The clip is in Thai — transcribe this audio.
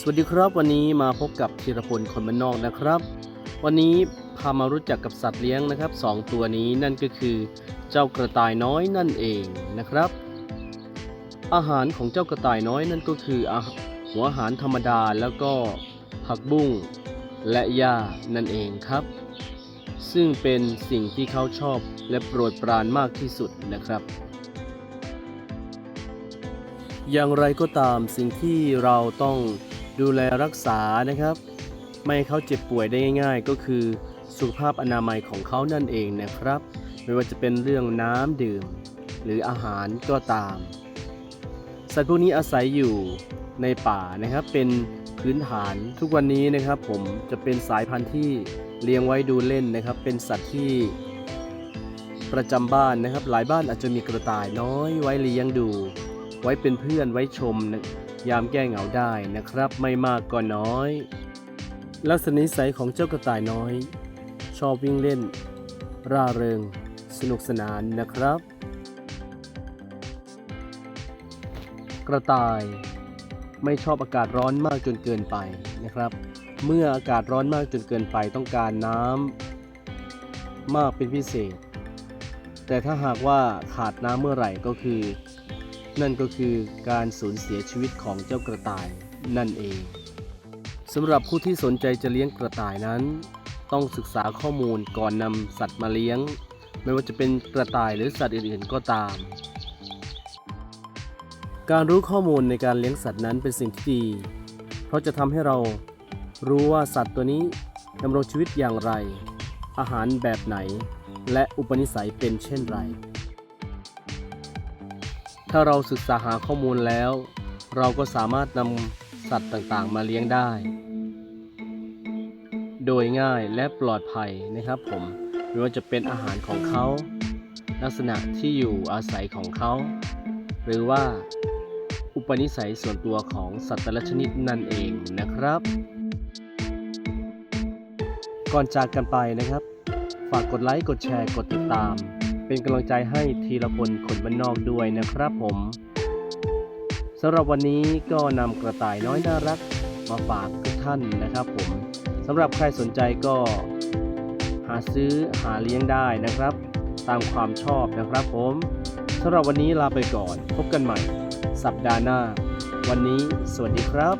สวัสดีครับวันนี้มาพบกับธีรพลคนบ้านนอกนะครับ วันนี้พามารู้จักกับสัตว์เลี้ยงนะครับสองตัวนี้นั่นก็คือ เจ้ากระต่ายน้อยนั่นเองนะครับ อาหารของเจ้ากระต่ายน้อยนั่นก็คือหัวอาหารธรรมดาแล้วก็ผักบุ้งและหญ้านั่นเองครับ ซึ่งเป็นสิ่งที่เขาชอบและโปรดปรานมากที่สุดนะครับอย่างไรก็ตามสิ่งที่เราต้อง ดูแลรักษานะครับ ไม่ให้เขาเจ็บป่วยได้ง่าย ๆ ก็คือสุขภาพอนามัยของเขานั่นเองนะครับ ไม่ว่าจะเป็นเรื่องน้ำดื่ม หรืออาหารก็ตาม สัตว์พวกนี้อาศัยอยู่ในป่านะครับ เป็นพื้นฐานทุกวันนี้นะครับ ผมจะเป็นสายพันธุ์ที่เลี้ยงไว้ดูเล่นนะครับ เป็นสัตว์ที่ประจำบ้านนะครับ หลายบ้านอาจจะมีกระต่ายน้อยไว้เลี้ยงดู ไว้เป็นเพื่อนไว้ชมนะ ยามแก้เหงาได้นะครับ ไม่มากก็น้อย ลักษณะนิสัยของเจ้ากระต่ายน้อย ชอบวิ่งเล่น ร่าเริง สนุกสนานนะครับ กระต่ายไม่ชอบอากาศร้อนมากจนเกินไปนะครับ เมื่ออากาศร้อนมากจนเกินไปต้องการน้ำมากเป็นพิเศษ แต่ถ้าหากว่าขาดน้ำเมื่อไหร่ก็คือ นั่นก็คือการสูญเสียชีวิตของเจ้ากระต่ายนั่นเองสำหรับผู้ที่สนใจจะเลี้ยงกระต่ายนั้น ต้องศึกษาข้อมูลก่อนนำสัตว์มาเลี้ยง ไม่ว่าจะเป็นกระต่ายหรือสัตว์อื่นๆก็ตาม การรู้ข้อมูลในการเลี้ยงสัตว์นั้นเป็นสิ่งที่ดี เพราะจะทำให้เรารู้ว่าสัตว์ตัวนี้ดำรงชีวิตอย่างไร อาหารแบบไหน และอุปนิสัยเป็นเช่นไร ถ้าเราศึกษาหาข้อมูลแล้ว เราก็สามารถนำสัตว์ต่างๆ มาเลี้ยงได้ โดยง่ายและปลอดภัยนะครับผมไม่ว่าจะเป็นอาหารของเขา ลักษณะที่อยู่อาศัยของเขา หรือว่าอุปนิสัยส่วนตัวของสัตว์แต่ละชนิดนั่นเองนะครับ ก่อนจากกันไปนะครับ ฝากกดไลค์ กดแชร์ กดติดตาม เป็นกำลังใจให้ทีละพลคนบ้านนอกด้วยนะครับผมสำหรับวันนี้ก็นำกระต่ายน้อยน่ารักมาฝากทุกท่านนะครับผมสำหรับใครสนใจก็หาซื้อหาเลี้ยงได้นะครับ ตามความชอบนะครับผมสำหรับวันนี้ลาไปก่อน พบกันใหม่ สัปดาห์หน้า วันนี้สวัสดีครับ